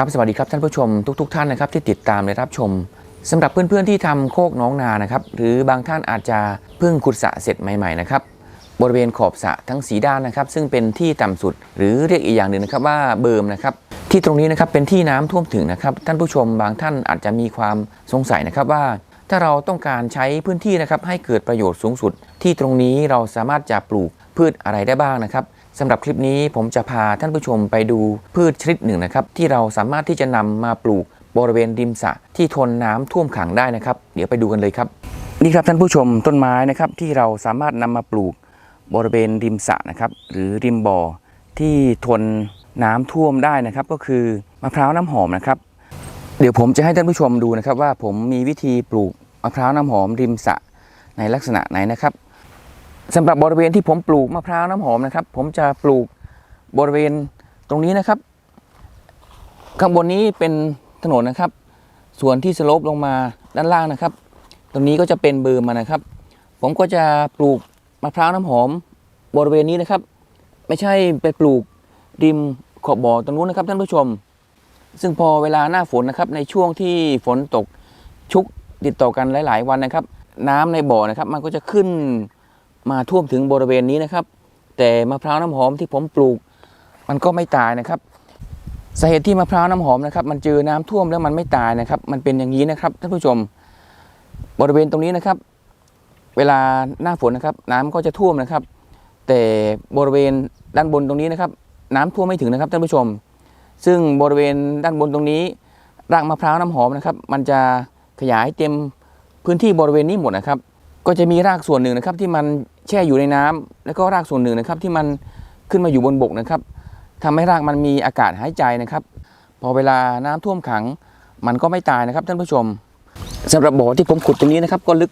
ครับสวัสดีครับท่านผู้ชมทุกๆท่านนะครับที่ติดตามและรับชมสำหรับเพื่อนๆที่ทำโคกน้องนานะครับหรือบางท่านอาจจะเพิ่งขุดสระเสร็จใหม่ๆนะครับบริเวณขอบสระทั้งสีด้านนะครับ ซึ่งเป็นที่ต่ำสุด หรือเรียกอีกอย่างหนึ่งนะครับว่าเบิร์มนะครับที่ตรงนี้นะครับเป็นที่น้ำท่วมถึงนะครับ ท่านผู้ชมบางท่านอาจจะมีความสงสัยนะครับว่า ถ้าเราต้องการใช้พื้นที่นะครับให้เกิดประโยชน์สูงสุด ที่ตรงนี้เราสามารถจะปลูกพืชอะไรได้บ้างนะครับ สำหรับคลิปนี้ผมจะพาท่านผู้ชมไปดูพืชชนิดหนึ่งนะครับ ที่เราสามารถที่จะนำมาปลูกบริเวณริมสระที่ทนน้ำท่วมขังได้นะครับ เดี๋ยวไปดูกันเลยครับ นี่ครับท่านผู้ชมต้นไม้นะครับที่เราสามารถนำมาปลูกบริเวณริมสระนะครับ หรือริมบ่อที่ทนน้ำท่วมได้นะครับ ก็คือมะพร้าวน้ำหอมนะครับ เดี๋ยวผมจะให้ท่านผู้ชมดูนะครับ ว่าผมมีวิธีปลูกมะพร้าวน้ำหอมริมสระในลักษณะไหนนะครับ สำหรับบริเวณที่ผมปลูกมะพร้าวน้ำหอมนะครับ ผมจะปลูกบริเวณตรงนี้นะครับ ข้างบนนี้เป็นถนนนะครับ ส่วนที่สโลปลงมาด้านล่างนะครับ ตรงนี้ก็จะเป็นเบอร์มานะครับ ผมก็จะปลูกมะพร้าวน้ำหอมบริเวณนี้นะครับ ไม่ใช่ไปปลูกริมขอบบ่อตรงนู้นนะครับท่านผู้ชม ซึ่งพอเวลาหน้าฝนนะครับ ในช่วงที่ฝนตกชุกติดต่อกันหลาย ๆ วันนะครับ น้ำในบ่อนะครับ มันก็จะขึ้น มาท่วมถึงบริเวณนี้นะครับ แต่มะพร้าวน้ำหอมที่ผมปลูก มันก็ไม่ตายนะครับสาเหตุที่มะพร้าวน้ำหอมนะครับ มันเจอน้ำท่วมแล้วมันไม่ตายนะครับ มันเป็นอย่างนี้นะครับท่านผู้ชมบริเวณตรงนี้นะครับ เวลาหน้าฝนนะครับ น้ำก็จะท่วมนะครับ แต่บริเวณด้านบนตรงนี้นะครับ น้ำท่วมไม่ถึงนะครับท่านผู้ชม ซึ่งบริเวณด้านบนตรงนี้รากมะพร้าวน้ำหอมนะครับ มันจะขยายเต็มพื้นที่บริเวณนี้หมดนะครับ ก็จะมีรากส่วนหนึ่งนะครับ ที่มัน แช่อยู่ในน้ำแล้วก็รากส่วนหนึ่งนะครับที่มันขึ้นมาอยู่บนบกนะครับทำให้รากมันมีอากาศหายใจนะครับ พอเวลาน้ำท่วมขัง มันก็ไม่ตายนะครับท่านผู้ชมสำหรับบ่อที่ผมขุดตรงนี้นะครับ ก็ลึก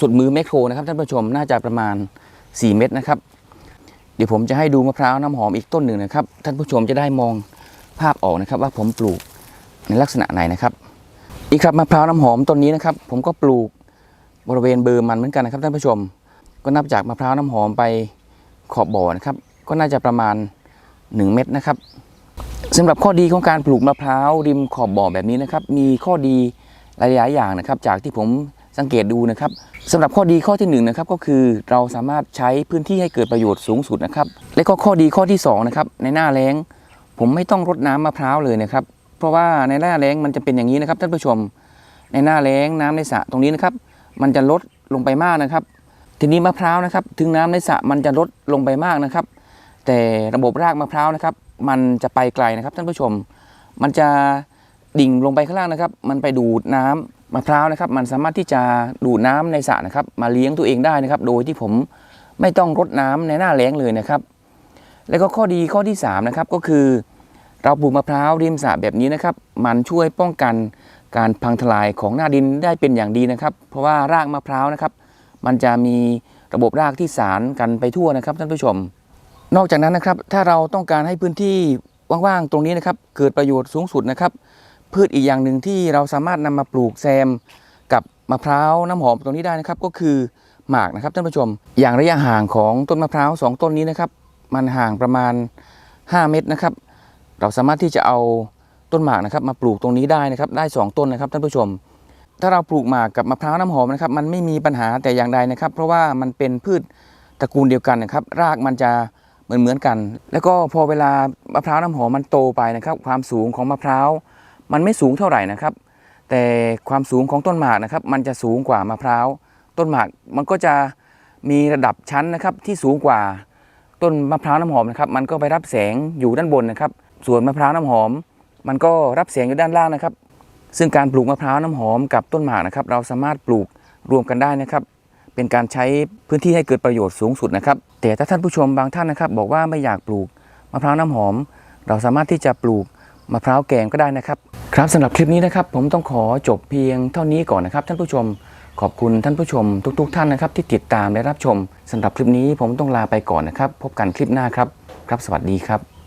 สุดมือแมคโครนะครับท่านผู้ชมน่าจะประมาณ 4 เมตรนะครับ เดี๋ยวผมจะให้ดูมะพร้าวน้ำหอมอีกต้นหนึ่งนะครับ ท่านผู้ชมจะได้มองภาพออกนะครับ ว่าผมปลูกในลักษณะไหนนะครับ อีกครับมะพร้าวน้ำหอมต้นนี้นะครับ ผมก็ปลูกบริเวณเบอร์มันเหมือนกันนะครับท่านผู้ชม ก็นับจากมะพร้าวน้ำหอมไปขอบบ่อนะครับ ก็น่าจะประมาณ 1 เม็ดนะครับสำหรับข้อดีของการปลูกมะพร้าวริมขอบบ่อแบบนี้นะครับ มีข้อดีหลายๆอย่างนะครับ จากที่ผมสังเกตดูนะครับสำหรับข้อดีข้อที่หนึ่งนะครับก็คือเราสามารถใช้พื้นที่ให้เกิดประโยชน์สูงสุดนะครับ และก็ข้อดีข้อที่สองนะครับในหน้าแล้ง ผมไม่ต้องรดน้ำมะพร้าวเลยนะครับ เพราะว่าในหน้าแล้งมันจะเป็นอย่างนี้นะครับท่านผู้ชม ในหน้าแล้งน้ำในสระตรงนี้นะครับ มันจะลดลงไปมากนะครับ ทีนี้มะพร้าวนะครับ ถึงน้ำในสระมันจะลดลงไปมากนะครับ แต่ระบบรากมะพร้าวนะครับ มันจะไปไกลนะครับท่านผู้ชม มันจะดิ่งลงไปข้างล่างนะครับ มันไปดูดน้ำมะพร้าวนะครับ มันสามารถที่จะดูดน้ำในสระนะครับ มาเลี้ยงตัวเองได้นะครับ โดยที่ผมไม่ต้องรดน้ำในหน้าแล้งเลยนะครับ แล้วก็ข้อดีข้อที่3นะครับก็คือ เราปลูกมะพร้าวริมสระแบบนี้นะครับ มันช่วยป้องกันการพังทลายของหน้าดินได้เป็นอย่างดีนะครับ เพราะว่ารากมะพร้าวนะครับ มันจะมีระบบรากที่สารกันไปทั่วนะครับท่านผู้ชม นอกจากนั้นนะครับ ถ้าเราต้องการให้พื้นที่ว่างๆตรงนี้นะครับ เกิดประโยชน์สูงสุดนะครับ พืชอีกอย่างหนึ่งที่เราสามารถนำมาปลูกแซม กับมะพร้าวน้ำหอมตรงนี้ได้นะครับ ก็คือหมากนะครับท่านผู้ชม อย่างระยะห่างของต้นมะพร้าวสองต้นนี้นะครับมันห่างประมาณ 5 เมตรนะครับ เราสามารถที่จะเอาต้นหมากนะครับ มาปลูกตรงนี้ได้นะครับ ได้ 2 ต้นนะครับท่านผู้ชม ถ้าเราปลูกหมากกับมะพร้าวน้ำหอมนะครับ มันไม่มีปัญหาแต่อย่างใดนะครับ เพราะว่ามันเป็นพืชตระกูลเดียวกันนะครับ รากมันจะเหมือนเหมือนกัน แล้วก็พอเวลามะพร้าวน้ำหอมมันโตไปนะครับ ความสูงของมะพร้าวมันไม่สูงเท่าไหร่นะครับ แต่ความสูงของต้นหมากนะครับ มันจะสูงกว่ามะพร้าวต้นหมากมันก็จะมีระดับชั้นนะครับที่สูงกว่าต้นมะพร้าวน้ำหอมนะครับ มันก็ไปรับแสงอยู่ด้านบนนะครับ ส่วนมะพร้าวน้ำหอม มันก็รับแสงอยู่ด้านล่างนะครับ ซึ่งการปลูกมะพร้าวน้ำหอมกับต้นหมากนะครับ เราสามารถปลูกรวมกันได้นะครับ เป็นการใช้พื้นที่ให้เกิดประโยชน์สูงสุดนะครับ แต่ถ้าท่านผู้ชมบางท่านนะครับ บอกว่าไม่อยากปลูกมะพร้าวน้ำหอม เราสามารถที่จะปลูกมะพร้าวแกงก็ได้นะครับ ครับสำหรับคลิปนี้นะครับ ผมต้องขอจบเพียงเท่านี้ก่อนนะครับ ท่านผู้ชมขอบคุณท่านผู้ชมทุกๆท่านนะครับ ที่ติดตามและรับชมสำหรับคลิปนี้ผมต้องลาไปก่อนนะครับ พบกันคลิปหน้าครับ ครับสวัสดีครับ